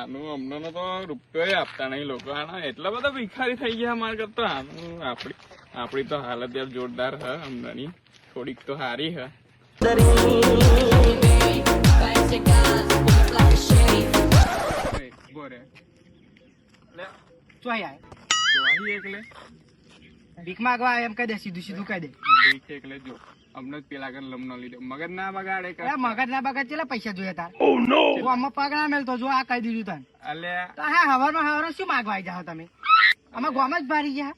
આનું અમને તો રૂપિયો આપતા નહીં લોકો. આના એટલા બધા ભિખારી થઈ ગયા અમારે કરતા. આનું આપણી આપણી તો હાલત યાર જોરદાર હ અમદાની. થોડીક તો હારી હ. અહીં એકલે. ભીખ માંગવા એમ કહી દે સીધું સીધું કહી દે. ભીખ એટલે જો અમને જ પેલા કન લમનો લીધો. મગજ ના બગાડે કે મગજ ના બગાડ ચેલા પૈસા જોઈએ તાર? તું અમે પગ ના મેલતો જો આ કહી દીધું તને. અલે. તો હા હવારમાં હવારમાં શું માંગવા આવી જાઓ તમે? આમાં ગોમ જ ભારી ગયા.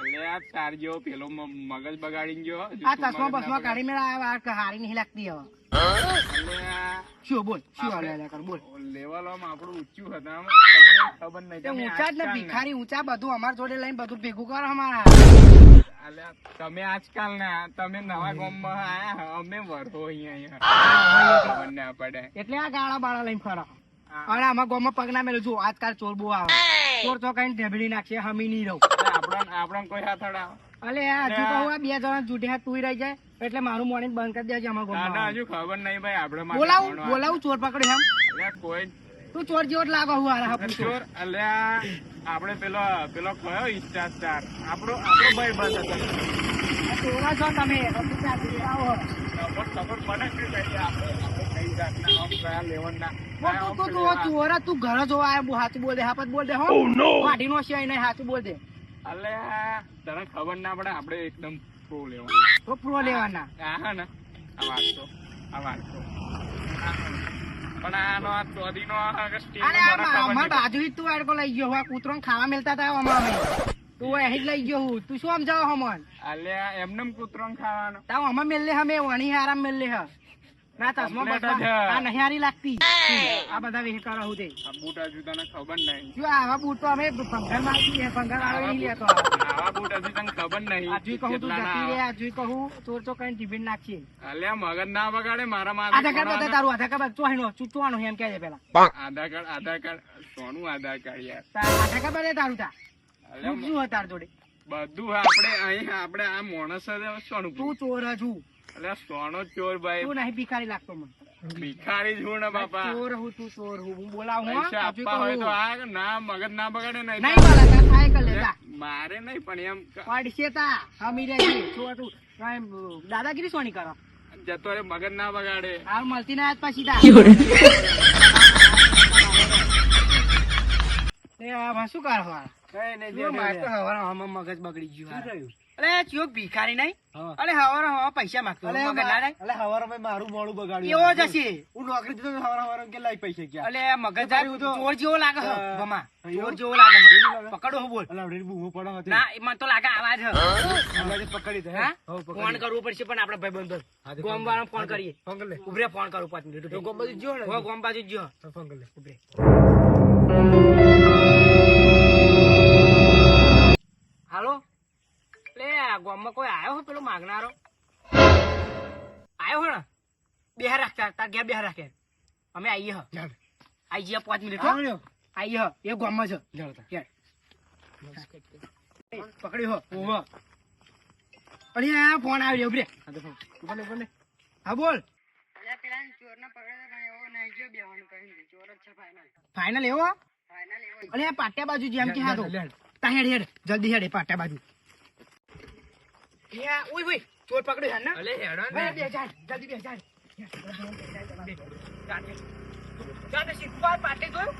અલ્યા તાર જેવો પેલો મગજ બગાડીને ગયો આ ચશ્મા બસમાં કાઢી મેળા આ હારી નહીં લાગતી હવે. શું બોલ શું હાલે હાલે કર બોલ. લેવલ આપણું ઊંચું હતા ખબર નહીં ઊંચા જ ને ભિખારી ઊંચા બધું અમાર જોડે લઈને બધું ભેગું કરો અમારા. તમે આજકાલ ના તમે નવા ગામમાં આયા અમે વરહો અહીંયા અહીંયા ખબર ના પડે. એટલે આ ગાળા બાળા લઈને ફરો. અને આમાં ગોમાં પગ ના મેલું છું આજકાલ ચોર બહુ આવે. ચોર તો કઈ ઢેબડી નાખશે હમી નહીં રહું. આપણા આપણા કોઈ હાથડા અલે આ હજુ આ બે જણા જૂઠે હાથ તુઈ રહી જાય. એટલે મારું મોર્નિંગ બંધ કરી દેજે અમારા ના ના હજુ ખબર નહીં ભાઈ આપણે બોલાવું બોલાવું ચોર પકડ્યો એમ. કોઈ તું ચોર જેવો જ લાગો હું હારા હાપું ચોર અલ્યા આપણે પેલો પેલો કયો ઇન્સ્ટા સ્ટાર આપણો આપણો ભાઈ બંધ હતો. ચોરા છો તમે તું તું તું તું જોવા બોલ દે હાપત બોલ દે હો વાઢી નો સિવાય નહીં સાચું બોલ. દે અલ્યા તને ખબર ના પડે આપણે એકદમ પ્રો લેવાના. તો પ્રો લેવાના. હા ને. આ વાત તો આ વાત તો. પણ આનો આ ચોરીનો આ કે અરે અમાર બાજુ તું આડકો લઈ ગયો આ કૂતરોને ખાવા મેલતા હતા અમાર અમે. તું અહીં જ લઈ ગયો હું. તું શું સમજાવો હમણ? અલ્યા એમને એમ કૂતરોને ખાવાનો. તાવ અમે મેલે હમે વણી આરામ મેલે હ. ના ચશ્મા Complete બસમાં જ હ. આ નહીં હારી લાગતી આ બધા વેહ હું તે આ બૂટ હજુ ખબર નહીં. જો આવા બૂટ તો અમે પંખરમાં આવી પંખર વાળો નહીં લેતો આવા બૂટ હજી તને ખબર નહીં. આજુ કહું તું જતી રે આજુ કહું ચોર તો કઈ ટિફિન નાખીએ. અલ્યા મગજ ના બગાડે મારા માથે આધાર કાર્ડ કોણ તારું કાર્ડ એમ કહે છે પેલા. આધાર કાર્ડ આધાર કાર્ડ સોનું આધાર કાર્ડ યાર. તાર આધાર કાર્ડ બતાય તારું તા. અલ્યા શું તાર જોડે? બધું આપણે અહીં આપણે આ માણસ સોનું તું ચોર છું અલ્યા સોનો ચોર ભાઈ. તું નહીં ભિખારી લાગતો મને. ભિખારી છું ને બાપા. ચોર હું તું ચોર હું. હું બોલાવું હો. પૈસા આપવા હોય તો આ ના મગજ ના બગાડે નહીં નહીં બોલા તાર થાય કર લે મારે નહીં પણ એમ પડશે તા. હમી રે જી. ચોર તું કાંઈ, દાદાગીરી સોની કરો. જતો રે મગજ ના બગાડે. હાલ મળતી ના આજ પછી તા. શું કરવા મગજ બગડી ગયું અલે ચિયો ભિખારી નહીં. અરે હવારે હવા પૈસા માંગતો? અલે હવારમાં મારું મોડું બગાડ્યું. એવો જ હું નોકરી દીધો હવાર હવાર કે લાઈ પૈસા મગજ ચોર જેવો લાગે છે. ભમા. ચોર જેવો લાગે છે. પકડો બોલ. અલે આવડે બૂમો પડો હતી. ના મને તો લાગે આવાજ છે. પકડી દે હા? ફોન કરવું પડશે પણ આપડે ભાઈબંધો ગોમ વાળો ફોન કરીએ. ફોન લે. ઉભરે ફોન કરું પાંચ મિનિટ ગોમ બાજુ જો ને. ગોમ બાજુ જો ફોન લે. ઉભરે. બેહાર રાખતા તાર ઘેર બેહાર રાખે અમે આવીએ હ. આઈ જઈએ પાંચ મિનિટ આવીએ હ એ ગામમાં છે. ઘેર. એ, હો. ઓહો અરે આ ફોન આવ્યો ઉભરે. બોલે તો ફોન. ઉપર લે, ઉપર લે. હા બોલ. ફાઇનલ એવો અરે પાટિયા બાજુ જેમ કે હા તો. હેડ હેડ. જલ્દી હેડ પાટિયા બાજુ. યા ઓય ઓય ચોર પકડ્યો હેડ ના અલે હેડો બે બે જલ્દી બે ચાલ ચાલ સીધું પાટે જોયું